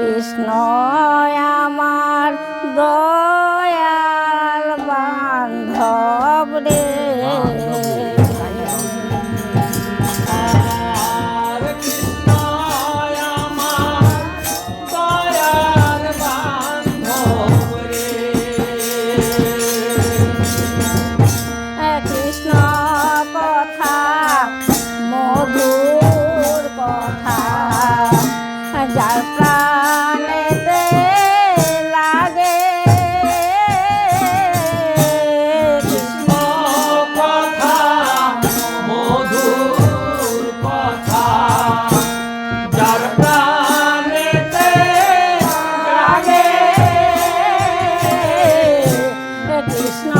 কৃষ্ণ আমার দয়াল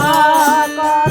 কথা